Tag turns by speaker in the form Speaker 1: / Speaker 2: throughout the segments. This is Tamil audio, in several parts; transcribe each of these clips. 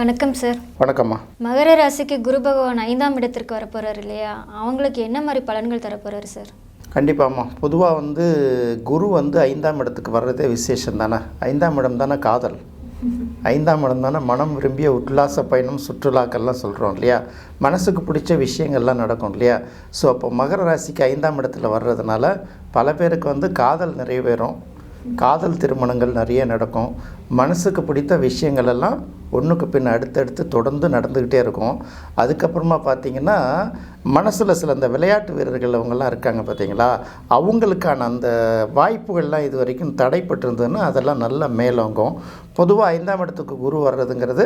Speaker 1: வணக்கம் சார்
Speaker 2: வணக்கம்மா.
Speaker 1: மகர ராசிக்கு குரு பகவான் ஐந்தாம் இடத்திற்கு வரப்போறாரு இல்லையா? அவங்களுக்கு என்ன மாதிரி பலன்கள் தரப்போறாரு சார்
Speaker 2: கண்டிப்பாம்மா. பொதுவாக வந்து குரு வந்து ஐந்தாம் இடத்துக்கு வர்றதே விசேஷம் தானே? ஐந்தாம் இடம் தானே காதல். ஐந்தாம் இடம் தானே மனம் விரும்பிய உல்லாச பயணம் சுற்றுலாக்கள்லாம் சொல்கிறோம் இல்லையா? மனசுக்கு பிடிச்ச விஷயங்கள்லாம் நடக்கும் இல்லையா? ஸோ அப்போ மகர ராசிக்கு ஐந்தாம் இடத்துல வர்றதுனால பல பேருக்கு வந்து காதல் நிறைவேறும். காதல் திருமணங்கள் நிறைய நடக்கும். மனசுக்கு பிடித்த விஷயங்கள் எல்லாம் ஒன்றுக்கு பின் அடுத்தடுத்து தொடர்ந்து நடந்துக்கிட்டே இருக்கும். அதுக்கப்புறமா பார்த்தீங்கன்னா மனசில் சில இந்த விளையாட்டு வீரர்கள் அவங்கெல்லாம் இருக்காங்க பார்த்தீங்களா? அவங்களுக்கான அந்த வாய்ப்புகள்லாம் இது வரைக்கும் தடைப்பட்டிருந்ததுன்னா அதெல்லாம் நல்லா மேலோங்கும். பொதுவாக ஐந்தாம் இடத்துக்கு குரு வர்றதுங்கிறது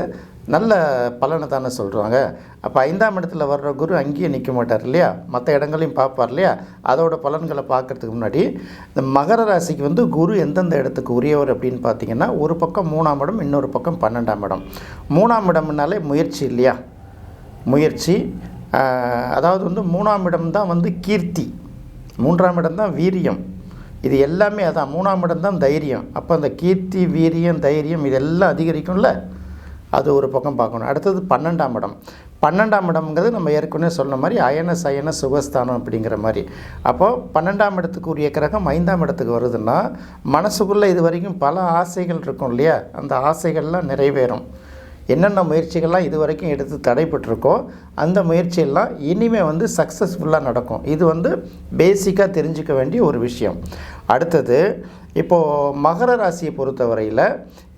Speaker 2: நல்ல பலனை தானே சொல்கிறாங்க அப்போ ஐந்தாம் இடத்துல வர்ற குரு அங்கேயே நிற்க மாட்டார் இல்லையா? மற்ற இடங்களையும் பார்ப்பார் இல்லையா? அதோட பலன்களை பார்க்கறதுக்கு முன்னாடி இந்த மகர ராசிக்கு வந்து குரு எந்தெந்த இடத்துக்கு உரியவர் அப்படின்னு பார்த்தீங்கன்னா ஒரு பக்கம் மூணாம் இடம் இன்னொரு பக்கம் பன்னெண்டாம் இடம். மூணாம் இடம்னாலே முயற்சி இல்லையா? முயற்சி. அதாவது வந்து மூணாம் இடம் தான் வந்து கீர்த்தி. மூன்றாம் இடம் தான் வீரியம். இது எல்லாமே அதான். மூணாம் இடம் தான் தைரியம். அப்போ அந்த கீர்த்தி வீரியம் தைரியம் இதெல்லாம் அதிகரிக்கும்ல? அது ஒரு பக்கம் பார்க்கணும். அடுத்தது பன்னெண்டாம் இடம். பன்னெண்டாம் இடம்ங்கிறது நம்ம ஏற்கனவே சொன்ன மாதிரி அயன சயன சுகஸ்தானம் அப்படிங்கிற மாதிரி. அப்போது பன்னெண்டாம் இடத்துக்கு உரிய கிரகம் ஐந்தாம் இடத்துக்கு வருதுன்னா மனசுக்குள்ளே இது வரைக்கும் பல ஆசைகள் இருக்கும் இல்லையா? அந்த ஆசைகள்லாம் நிறைவேறும். என்னென்ன முயற்சிகள்லாம் இது வரைக்கும் எடுத்து தடைப்பட்டிருக்கோ அந்த முயற்சியெல்லாம் இனிமேல் வந்து சக்ஸஸ்ஃபுல்லாக நடக்கும். இது வந்து பேசிக்காக தெரிஞ்சுக்க வேண்டிய ஒரு விஷயம். அடுத்தது இப்போது மகர ராசியை பொறுத்தவரையில்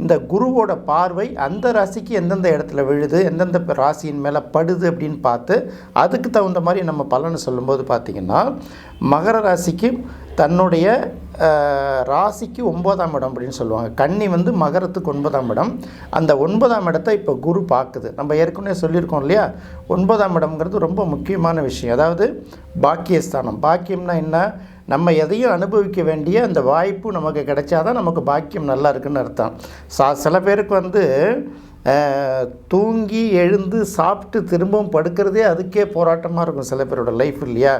Speaker 2: இந்த குருவோட பார்வை அந்த ராசிக்கு எந்தெந்த இடத்துல விழுது எந்தெந்த ராசியின் மேலே படுது அப்படின்னு பார்த்து அதுக்கு தகுந்த மாதிரி நம்ம பலனை சொல்லும்போது பார்த்திங்கன்னா மகர ராசிக்கு தன்னுடைய ராசிக்கு ஒன்பதாம் இடம் அப்படின்னு சொல்லுவாங்க. கன்னி வந்து மகரத்துக்கு ஒன்பதாம் இடம். அந்த ஒன்பதாம் இடத்தை இப்போ குரு பார்க்குது. நம்ம ஏற்கனவே சொல்லியிருக்கோம் இல்லையா? ஒன்பதாம் இடம்ங்கிறது ரொம்ப முக்கியமான விஷயம். அதாவது பாக்கியஸ்தானம். பாக்கியம்னா என்ன? நம்ம எதையும் அனுபவிக்க வேண்டிய அந்த வாய்ப்பு நமக்கு கிடைச்சாதான் நமக்கு பாக்கியம் நல்லா இருக்குன்னு அர்த்தம். சா சில பேருக்கு வந்து தூங்கி எழுந்து சாப்பிட்டு திரும்பவும் படுக்கிறதே அதுக்கே போராட்டமாக இருக்கும் சில பேரோட லைஃப் இல்லையா?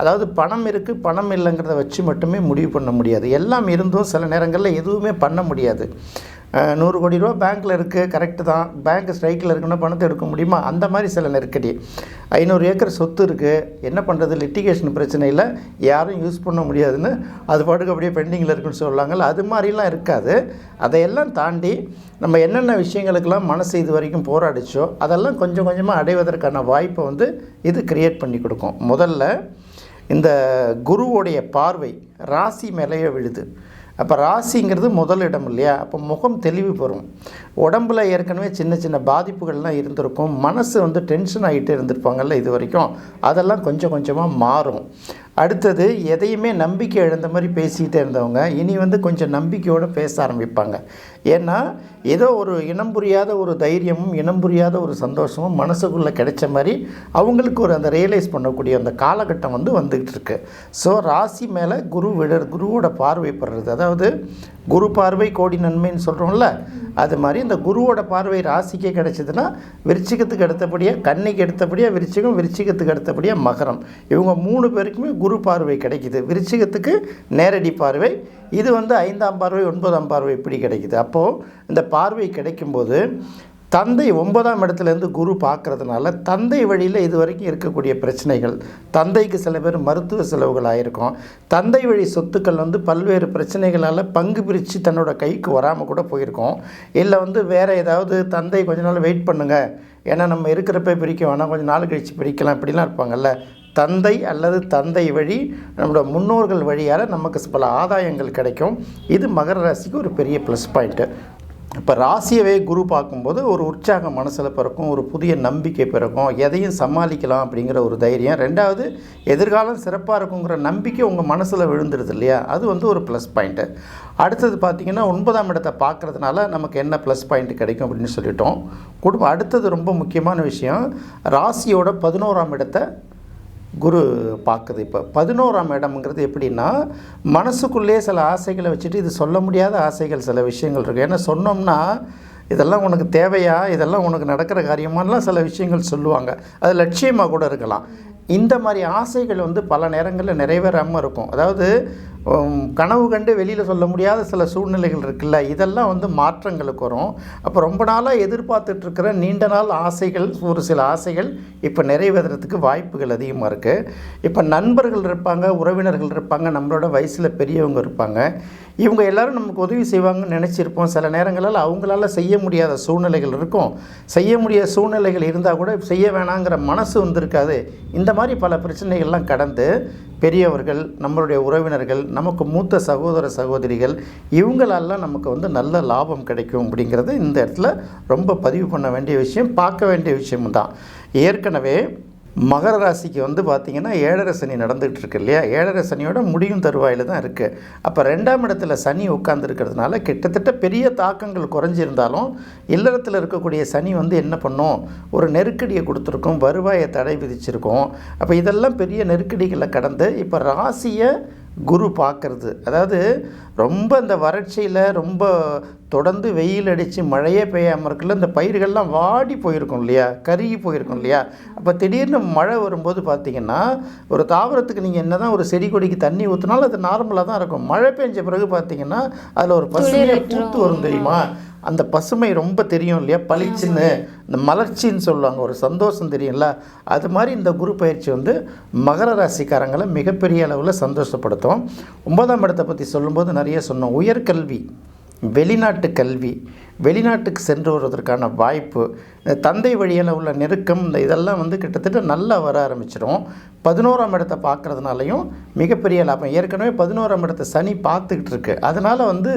Speaker 2: அதாவது பணம் இருக்குது பணம் இல்லைங்கிறத வச்சு மட்டுமே முடிவு பண்ண முடியாது. எல்லாம் இருந்தும் சில நேரங்களில் எதுவுமே பண்ண முடியாது. நூறு கோடி ரூபா பேங்க்கில் இருக்குது கரெக்டு தான். பேங்க் ஸ்ட்ரைக்கில் இருக்குன்னா பணத்தை எடுக்க முடியுமா? அந்த மாதிரி சில நெருக்கடி. ஐநூறு ஏக்கர் சொத்து இருக்குது என்ன பண்ணுறது லிட்டிகேஷன் பிரச்சனையில் யாரும் யூஸ் பண்ண முடியாதுன்னு அது பாட்டுக்கு அப்படியே பெண்டிங்கில் இருக்குன்னு சொல்லுவாங்கல்ல அது மாதிரிலாம் இருக்காது. அதையெல்லாம் தாண்டி நம்ம என்னென்ன விஷயங்களுக்கெல்லாம் மனசு இது வரைக்கும் போராடிச்சோ அதெல்லாம் கொஞ்சம் கொஞ்சமாக அடைவதற்கான வாய்ப்பை வந்து இது கிரியேட் பண்ணி கொடுக்கும். முதல்ல இந்த குருவுடைய பார்வை ராசி மேலேயே விழுது. அப்போ ராசிங்கிறது முதல் இடம் இல்லையா? அப்போ முகம் தெளிவு பெறும். உடம்புல ஏற்கனவே சின்ன சின்ன பாதிப்புகள்லாம் இருந்திருக்கும். மனசு வந்து டென்ஷன் ஆகிட்டே இருந்திருப்பாங்கல்ல இது வரைக்கும். அதெல்லாம் கொஞ்சம் கொஞ்சமாக மாறும். அடுத்தது எதையுமே நம்பிக்கை இழந்த மாதிரி பேசிக்கிட்டே இருந்தவங்க இனி வந்து கொஞ்சம் நம்பிக்கையோடு பேச ஆரம்பிப்பாங்க. ஏன்னா ஏதோ ஒரு இனம் புரியாத ஒரு தைரியமும் இனம் புரியாத ஒரு சந்தோஷமும் மனசுக்குள்ளே கிடைச்ச மாதிரி அவங்களுக்கு ஒரு அந்த ரியலைஸ் பண்ணக்கூடிய அந்த காலகட்டம் வந்து வந்துக்கிட்டு இருக்கு. ஸோ ராசி மேலே குரு விட குருவோட பார்வை படுறது. அதாவது குரு பார்வை கோடி நன்மைன்னு சொல்கிறோம்ல அது மாதிரி இந்த குருவோட பார்வை ராசிக்கே கிடைச்சதுன்னா விருச்சிகத்துக்கு அடுத்தபடியாக கன்னிக்கு அடுத்தபடியாக விருச்சிகம் விருச்சிகத்துக்கு அடுத்தபடியாக மகரம். இவங்க மூணு பேருக்குமே குரு குரு பார்வை கிடைக்குது. விருச்சிகத்துக்கு நேரடி பார்வை. இது வந்து ஐந்தாம் பார்வை ஒன்பதாம் பார்வை இப்படி கிடைக்குது. அப்போது இந்த பார்வை கிடைக்கும்போது தந்தை ஒன்பதாம் இடத்துலேருந்து குரு பார்க்குறதுனால தந்தை வழியில் இது வரைக்கும் இருக்கக்கூடிய பிரச்சனைகள் தந்தைக்கு சில பேர் மருத்துவ செலவுகள் ஆகிருக்கும் தந்தை வழி சொத்துக்கள் வந்து பல்வேறு பிரச்சனைகளால் பங்கு பிரித்து தன்னோட கைக்கு வராமல் கூட போயிருக்கோம். இல்லை வந்து வேறு ஏதாவது தந்தை கொஞ்ச நாள் வெயிட் பண்ணுங்கள் ஏன்னா நம்ம இருக்கிறப்ப பிரிக்க வேணாம் கொஞ்சம் நாள் கழித்து பிரிக்கலாம் இப்படிலாம் இருப்பாங்கல்ல. தந்தை அல்லது தந்தை வழி நம்மளோட முன்னோர்கள் வழியால் நமக்கு பல ஆதாயங்கள் கிடைக்கும். இது மகர ராசிக்கு ஒரு பெரிய ப்ளஸ் பாயிண்ட்டு இப்போ ராசியவே குரு பார்க்கும்போது ஒரு உற்சாகம் மனசில் பிறக்கும் ஒரு புதிய நம்பிக்கை பிறக்கும். எதையும் சமாளிக்கலாம் அப்படிங்கிற ஒரு தைரியம். ரெண்டாவது எதிர்காலம் சிறப்பாக இருக்குங்கிற நம்பிக்கை உங்கள் மனசில் விழுந்துருது இல்லையா? அது வந்து ஒரு ப்ளஸ் பாயிண்ட்டு அடுத்தது பார்த்திங்கன்னா ஒன்பதாம் இடத்தை பார்க்குறதுனால நமக்கு என்ன ப்ளஸ் பாயிண்ட் கிடைக்கும் அப்படின்னு சொல்லிட்டோம். குடும்பம் அடுத்தது ரொம்ப முக்கியமான விஷயம் ராசியோட பதினோராம் இடத்தை குரு பார்க்குது இப்போ. பதினோராம் இடம்ங்கிறது எப்படின்னா மனசுக்குள்ளேயே சில ஆசைகளை வச்சுட்டு இது சொல்ல முடியாத ஆசைகள் சில விஷயங்கள் இருக்குது ஏன்னா சொன்னோம்னா இதெல்லாம் உனக்கு தேவையா? இதெல்லாம் உனக்கு நடக்கிற காரியமானலாம் சில விஷயங்கள் சொல்லுவாங்க. அது லட்சியமாக கூட இருக்கலாம். இந்த மாதிரி ஆசைகள் வந்து பல நேரங்களில் நிறைவேறாமல் இருக்கும். அதாவது கனவு கண்டு வெளியில் சொல்ல முடியாத சில சூழ்நிலைகள் இருக்குல்ல? இதெல்லாம் வந்து மாற்றங்களுக்கு வரும். அப்போ ரொம்ப நாளாக எதிர்பார்த்துட்ருக்கிற நீண்ட நாள் ஆசைகள் ஒரு சில ஆசைகள் இப்போ நிறைவேறதுக்கு வாய்ப்புகள் அதிகமாக இருக்குது இப்போ நண்பர்கள் இருப்பாங்க உறவினர்கள் இருப்பாங்க நம்மளோட வயசில் பெரியவங்க இருப்பாங்க. இவங்க எல்லாரும் நமக்கு உதவி செய்வாங்கன்னு நினச்சிருப்போம். சில நேரங்களில் அவங்களால செய்ய முடியாத சூழ்நிலைகள் இருக்கும். செய்ய முடியாத சூழ்நிலைகள் இருந்தால் கூட செய்ய வேணாங்கிற மனசு வந்திருக்காது. இந்த மாதிரி பல பிரச்சனைகள்லாம் கடந்து பெரியவர்கள் நம்மளுடைய உறவினர்கள் நமக்கு மூத்த சகோதர சகோதரிகள் இவங்களெல்லாம் நமக்கு வந்து நல்ல லாபம் கிடைக்கும் அப்படிங்கிறது இந்த இடத்துல ரொம்ப பதிவு பண்ண வேண்டிய விஷயம் பார்க்க வேண்டிய விஷயம் தான் ஏற்கனவே மகர ராசிக்கு வந்து பார்த்திங்கன்னா ஏழரை சனி நடந்துகிட்டு இருக்கு இல்லையா? ஏழரை சனியோட முடியும் தருவாயில் தான் இருக்குது அப்போ ரெண்டாம் இடத்துல சனி உட்காந்துருக்கிறதுனால கிட்டத்தட்ட பெரிய தாக்கங்கள் குறைஞ்சிருந்தாலும் இல்லறத்தில் இருக்கக்கூடிய சனி வந்து என்ன பண்ணும்? ஒரு நெருக்கடியை கொடுத்துருக்கும் வருவாயை தடை விதிச்சிருக்கும். அப்போ இதெல்லாம் பெரிய நெருக்கடிகளை கடந்து இப்போ ராசியை குரு பார்க்கறது. அதாவது ரொம்ப இந்த வறட்சியில் ரொம்ப தொடர்ந்து வெயில் அடித்து மழையே பெய்யாமல் இருக்குல்ல இந்த பயிர்கள்லாம் வாடி போயிருக்கும் இல்லையா? கருகி போயிருக்கும் இல்லையா? அப்போ திடீர்னு மழை வரும்போது பார்த்தீங்கன்னா ஒரு தாவரத்துக்கு நீங்கள் என்ன தான் ஒரு செடி கொடிக்கு தண்ணி ஊற்றினாலும் அது நார்மலாக தான் இருக்கும். மழை பெஞ்ச பிறகு பார்த்தீங்கன்னா அதில் ஒரு பசுமையாக பூத்து வரும் தெரியுமா? அந்த பசுமை ரொம்ப தெரியும் இல்லையா? பளிச்சுன்னு. இந்த மலர்ச்சின்னு சொல்லுவாங்க ஒரு சந்தோஷம் தெரியும்ல? அது மாதிரி இந்த குரு பயிற்சி வந்து மகர ராசிக்காரங்களை மிகப்பெரிய அளவில் சந்தோஷப்படுத்தும். ஒன்பதாம் இடத்தை பற்றி சொல்லும்போது நிறைய சொன்னோம். உயர்கல்வி. வெளிநாட்டு கல்வி வெளிநாட்டுக்கு சென்று வருவதற்கான வாய்ப்பு தந்தை வழியில் உள்ள நெருக்கம் இந்த இதெல்லாம் வந்து கிட்டத்தட்ட நல்லா வர ஆரம்பிச்சிடும் பதினோராம் இடத்தை பார்க்குறதுனாலையும் மிகப்பெரிய லாபம். ஏற்கனவே பதினோராம் இடத்தை சனி பார்த்துக்கிட்டு இருக்கு. அதனால் வந்து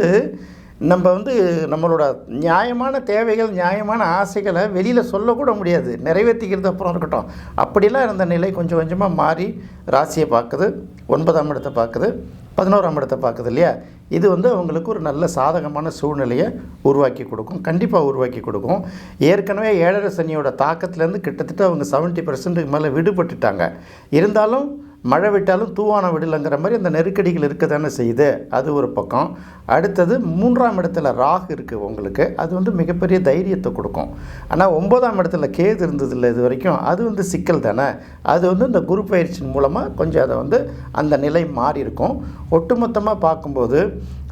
Speaker 2: நம்ம வந்து நம்மளோட நியாயமான தேவைகள் நியாயமான ஆசைகளை வெளியில் சொல்லக்கூட முடியாது. நிறைவேற்றிக்கிறது அப்புறம் இருக்கட்டும். அப்படிலாம் இருந்த நிலை கொஞ்சம் கொஞ்சமாக மாறி ராசியை பார்க்குது ஒன்பதாம் இடத்தை பார்க்குது பதினோராம் இடத்தை பார்க்குது இல்லையா? இது வந்து அவங்களுக்கு ஒரு நல்ல சாதகமான சூழ்நிலையை உருவாக்கி கொடுக்கும். கண்டிப்பாக உருவாக்கி கொடுக்கும். ஏற்கனவே ஏழரை சனியோட தாக்கத்துலேருந்து கிட்டத்தட்ட அவங்க செவன்ட்டி பர்சன்ட்டுக்கு மேலே விடுபட்டுட்டாங்க. இருந்தாலும் மழை விட்டாலும் தூவான விடலைங்கிற மாதிரி அந்த நெருக்கடிகள் இருக்க தானே செய்யுது. அது ஒரு பக்கம். அடுத்தது மூன்றாம் இடத்துல ராகு இருக்குது உங்களுக்கு. அது வந்து மிகப்பெரிய தைரியத்தை கொடுக்கும். ஆனால் ஒன்பதாம் இடத்துல கேது இருந்தது இல்லை இது வரைக்கும். அது வந்து சிக்கல் தானே. அது வந்து இந்த குரு பயிற்சியின் மூலமாக கொஞ்சம் அதை வந்து அந்த நிலை மாறி இருக்கும் ஒட்டுமொத்தமாக பார்க்கும்போது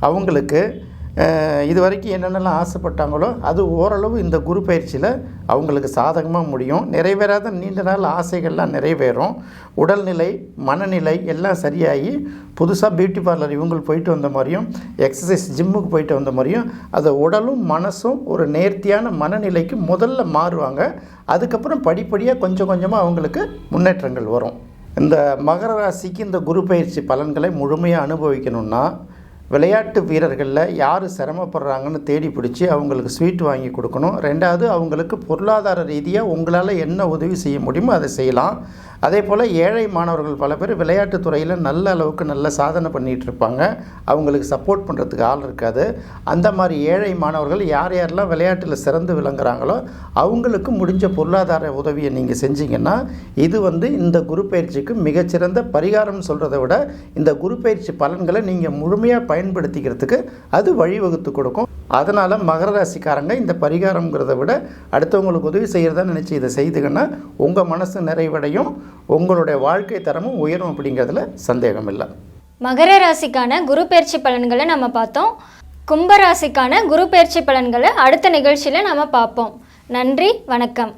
Speaker 2: அவங்களுக்கு இது வரைக்கும் என்னென்னலாம் ஆசைப்பட்டாங்களோ அது ஓரளவு இந்த குரு பயிற்சியில் அவங்களுக்கு சாதகமாக முடியும். நிறைவேறாத நீண்ட நாள் ஆசைகள்லாம் நிறைவேறும். உடல்நிலை மனநிலை எல்லாம் சரியாகி புதுசாக பியூட்டி பார்லர் இவங்களுக்கு போயிட்டு வந்த மாதிரியும் எக்ஸசைஸ் ஜிம்முக்கு போயிட்டு வந்த மாதிரியும் அதை உடலும் மனசும் ஒரு நேர்த்தியான மனநிலைக்கு முதல்ல மாறுவாங்க. அதுக்கப்புறம் படிப்படியாக கொஞ்சம் கொஞ்சமாக அவங்களுக்கு முன்னேற்றங்கள் வரும். இந்த மகர ராசிக்கு இந்த குரு பயிற்சி பலன்களை முழுமையாக அனுபவிக்கணும்னா விளையாட்டு வீரர்களில் யார் சிரமப்படுறாங்கன்னு தேடி பிடிச்சி அவங்களுக்கு ஸ்வீட் வாங்கி கொடுக்கணும். ரெண்டாவது அவங்களுக்கு பொருளாதார ரீதியாக உங்களால் என்ன உதவி செய்ய முடியுமோ அதை செய்யலாம். அதே போல் ஏழை மாணவர்கள் பல பேர் விளையாட்டுத் துறையில் நல்ல அளவுக்கு நல்ல சாதனை பண்ணிகிட்டு இருப்பாங்க. அவங்களுக்கு சப்போர்ட் பண்ணுறதுக்கு ஆள் இருக்காது. அந்த மாதிரி ஏழை மாணவர்கள் யார் யாரெல்லாம் விளையாட்டில் சிறந்து விளங்குறாங்களோ அவங்களுக்கு முடிஞ்ச பொருளாதார உதவியை நீங்கள் செஞ்சீங்கன்னா இது வந்து இந்த குரு பயிற்சிக்கு மிகச்சிறந்த பரிகாரம் சொல்கிறத விட இந்த குரு பயிற்சி பலன்களை நீங்கள் முழுமையாக பயன்படுத்திக்கிறதுக்கு அது வழிவகுத்து கொடுக்கும். அதனால் மகர ராசிக்காரங்க இந்த பரிகாரங்கிறத விட அடுத்தவங்களுக்கு உதவி செய்கிறதா நினச்சி இதை செய்துங்கன்னா உங்கள் மனசு நிறைவடையும். உங்களுடைய வாழ்க்கை தரமும் உயரும் அப்படிங்கிறதுல சந்தேகம் இல்லை
Speaker 1: மகர ராசிக்கான குரு பயிற்சி பலன்களை நம்ம பார்த்தோம். கும்ப ராசிக்கான குரு பயிற்சி பலன்களை அடுத்த நிகழ்ச்சியில் நம்ம பார்ப்போம். நன்றி வணக்கம்.